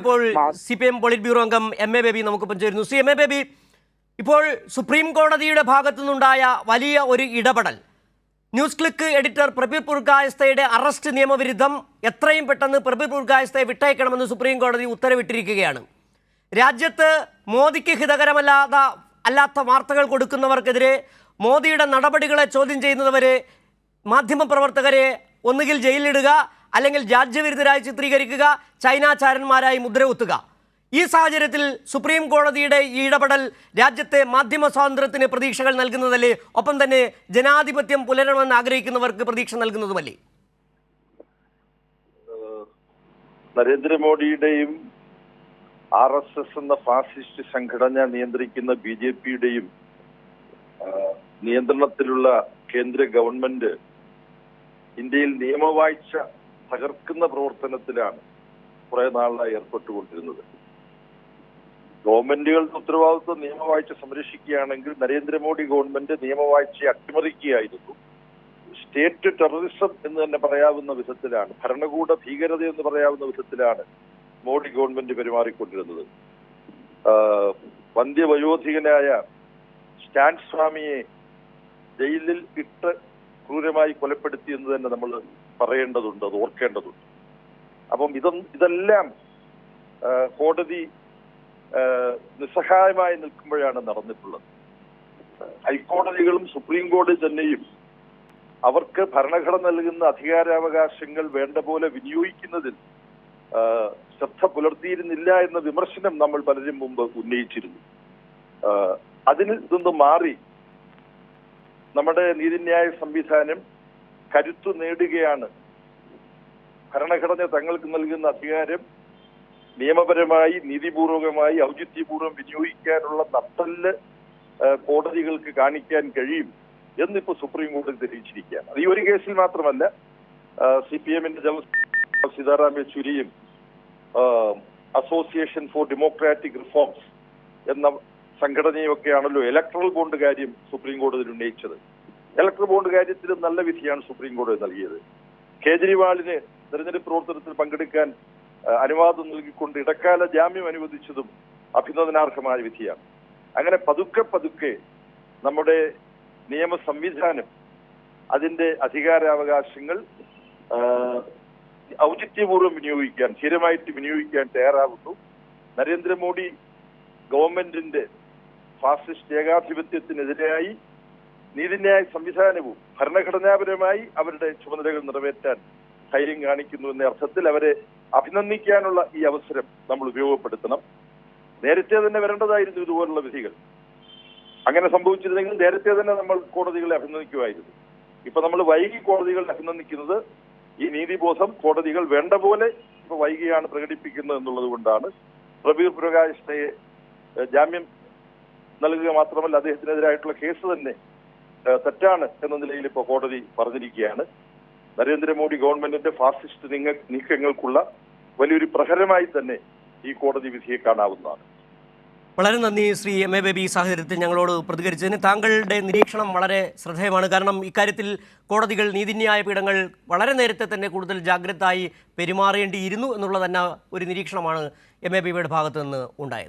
ഇപ്പോൾ C P M polit bureau അംഗം M A Baby നമുക്കിപ്പം ചേരുന്നു. സി എം എ ബേബി ഇപ്പോൾ സുപ്രീം കോടതിയുടെ ഭാഗത്തു നിന്നുണ്ടായ വലിയ ഒരു ഇടപെടൽ. ന്യൂസ് ക്ലിക്ക് എഡിറ്റർ പ്രബീർ പുർഗായസ്തയുടെ അറസ്റ്റ് നിയമവിരുദ്ധം എത്രയും പെട്ടെന്ന് പ്രബീർ പുർഗായസ്തയെ വിട്ടയക്കണമെന്ന് സുപ്രീം കോടതി ഉത്തരവിട്ടിരിക്കുകയാണ്. രാജ്യത്ത് മോദിക്ക് ഹിതകരമല്ലാത്ത അല്ലാത്ത വാർത്തകൾ കൊടുക്കുന്നവർക്കെതിരെ മോദിയുടെ നടപടികളെ ചോദ്യം ചെയ്യുന്നവരെ മാധ്യമപ്രവർത്തകരെ ഒന്നുകിൽ ജയിലിലിടുക അല്ലെങ്കിൽ രാജ്യവിരുദ്ധരായി ചിത്രീകരിക്കുക ചൈനാചാരന്മാരായി മുദ്രകുത്തുക. ഈ സാഹചര്യത്തിൽ സുപ്രീം കോടതിയുടെ ഈ ഇടപെടൽ രാജ്യത്തെ മാധ്യമ സ്വാതന്ത്ര്യത്തിന് പ്രതീക്ഷകൾ നൽകുന്നതല്ലേ? ഒപ്പം തന്നെ ജനാധിപത്യം പുലരണമെന്ന് ആഗ്രഹിക്കുന്നവർക്ക് പ്രതീക്ഷ നൽകുന്നതുമല്ലേ? നരേന്ദ്രമോദിയുടെയും ആർ എസ് എസ് എന്ന ഫാസിസ്റ്റ് സംഘടന നിയന്ത്രിക്കുന്ന ബി ജെ പിയുടെയും നിയന്ത്രണത്തിലുള്ള കേന്ദ്ര ഗവൺമെന്റ് ഇന്ത്യയിൽ നിയമവാഴ്ച തകർക്കുന്ന പ്രവർത്തനത്തിലാണ് കുറെ നാളായി ഏർപ്പെട്ടുകൊണ്ടിരുന്നത്. ഗവൺമെന്റുകളുടെ ഉത്തരവാദിത്വം നിയമവാഴ്ച സംരക്ഷിക്കുകയാണെങ്കിൽ നരേന്ദ്രമോദി ഗവൺമെന്റ് നിയമവാഴ്ചയെ അട്ടിമറിക്കുകയായിരുന്നു. സ്റ്റേറ്റ് ടെററിസം എന്ന് തന്നെ പറയാവുന്ന വിധത്തിലാണ് ഭരണകൂട ഭീകരത എന്ന് പറയാവുന്ന വിധത്തിലാണ് മോഡി ഗവൺമെന്റ് പെരുമാറിക്കൊണ്ടിരുന്നത്. വന്ധ്യവയോധികനായ സ്റ്റാൻ സ്വാമിയെ ജയിലിൽ ഇട്ട് ക്രൂരമായി കൊലപ്പെടുത്തി എന്ന് തന്നെ നമ്മൾ പറയേണ്ടതുണ്ട് അത് ഓർക്കേണ്ടതുണ്ട്. അപ്പം ഇത ഇതെല്ലാം കോടതി നിസ്സഹായമായി നിൽക്കുമ്പോഴാണ് നടന്നിട്ടുള്ളത്. ഹൈക്കോടതികളും സുപ്രീം കോടതി തന്നെയും അവർക്ക് ഭരണഘടന നൽകുന്ന അധികാരാവകാശങ്ങൾ വേണ്ട പോലെ വിനിയോഗിക്കുന്നതിൽ ശ്രദ്ധ പുലർത്തിയിരുന്നില്ല എന്ന വിമർശനം നമ്മൾ പലരും മുമ്പ് ഉന്നയിച്ചിരുന്നു. അതിൽ നിന്ന് മാറി നമ്മുടെ നീതിന്യായ സംവിധാനം കരുത്തു നേടുകയാണ്. ഭരണഘടന തങ്ങൾക്ക് നൽകുന്ന അധികാരം നിയമപരമായി നീതിപൂർവകമായി ഔചിത്യപൂർവം വിനിയോഗിക്കാനുള്ള നട്ടൽ കോടതികൾക്ക് കാണിക്കാൻ കഴിയും എന്നിപ്പോ സുപ്രീം കോടതി തെളിയിച്ചിരിക്കുകയാണ്. അത് ഈ ഒരു കേസിൽ മാത്രമല്ല സി പി എമ്മിന്റെ ജനറൽ സീതാറാം യെച്ചൂരിയും അസോസിയേഷൻ ഫോർ ഡെമോക്രാറ്റിക് റിഫോംസ് എന്ന സംഘടനയൊക്കെയാണല്ലോ ഇലക്ട്രൽ ബോണ്ട് കാര്യം സുപ്രീം കോടതിയിൽ ഉന്നയിച്ചത്. ഇലക്ട്രൽ ബോണ്ട് കാര്യത്തിലും നല്ല വിധിയാണ് സുപ്രീം കോടതി നൽകിയത്. കേജ്രിവാളിന് തെരഞ്ഞെടുപ്പ് പ്രവർത്തനത്തിൽ പങ്കെടുക്കാൻ അനുവാദം നൽകിക്കൊണ്ട് ഇടക്കാല ജാമ്യം അനുവദിച്ചതും അഭിനന്ദനാർഹമായ വിധിയാണ്. അങ്ങനെ പതുക്കെ പതുക്കെ നമ്മുടെ നിയമ സംവിധാനം അതിന്റെ അധികാരാവകാശങ്ങൾ ഔചിത്യപൂർവം വിനിയോഗിക്കാൻ സ്ഥിരമായിട്ട് വിനിയോഗിക്കാൻ തയ്യാറാവുന്നു. നരേന്ദ്രമോദി ഗവൺമെന്റിന്റെ ഫാസിസ്റ്റ് ഏകാധിപത്യത്തിനെതിരായി നീതിന്യായ സംവിധാനവും ഭരണഘടനാപരമായി അവരുടെ ചുമതലകൾ നിറവേറ്റാൻ ധൈര്യം കാണിക്കുന്നു എന്ന അർത്ഥത്തിൽ അവരെ അഭിനന്ദിക്കാനുള്ള ഈ അവസരം നമ്മൾ ഉപയോഗപ്പെടുത്തണം. നേരത്തെ തന്നെ വരേണ്ടതായിരുന്നു ഇതുപോലുള്ള വിധികൾ. അങ്ങനെ സംഭവിച്ചിരുന്നെങ്കിൽ നേരത്തെ തന്നെ നമ്മൾ കോടതികളെ അഭിനന്ദിക്കുമായിരുന്നു. ഇപ്പൊ നമ്മൾ വൈകി കോടതികളെ അഭിനന്ദിക്കുന്നത് ഈ നീതിബോധം കോടതികൾ വേണ്ട പോലെ ഇപ്പൊ വൈകിയാണ് പ്രകടിപ്പിക്കുന്നത് എന്നുള്ളത് കൊണ്ടാണ്. പ്രബീർ പ്രകാശിനെ ജാമ്യം നൽകുക മാത്രമല്ല അദ്ദേഹത്തിനെതിരായിട്ടുള്ള കേസ് തന്നെ തെറ്റാണ് എന്ന നിലയിൽ ഇപ്പോൾ കോടതി പറഞ്ഞിരിക്കുകയാണ്. നരേന്ദ്രമോദി ഗവൺമെന്റിന്റെ ഫാസിസ്റ്റ് നീക്കങ്ങൾക്കുള്ള വലിയൊരു പ്രഹരമായി തന്നെ ഈ കോടതി വിധിയെ കാണാവുന്നതാണ്. വളരെ നന്ദി ശ്രീ എം എ ബേബി ഈ സാഹചര്യത്തിൽ ഞങ്ങളോട് പ്രതികരിച്ചതിന്. താങ്കളുടെ നിരീക്ഷണം വളരെ ശ്രദ്ധേയമാണ്. കാരണം ഇക്കാര്യത്തിൽ കോടതികൾ നീതിന്യായ പീഠങ്ങൾ വളരെ നേരത്തെ തന്നെ കൂടുതൽ ജാഗ്രതയായി പെരുമാറേണ്ടിയിരുന്നു എന്നുള്ള തന്നെ ഒരു നിരീക്ഷണമാണ് എം എ ബേബിയുടെ ഭാഗത്തു നിന്ന് ഉണ്ടായത്.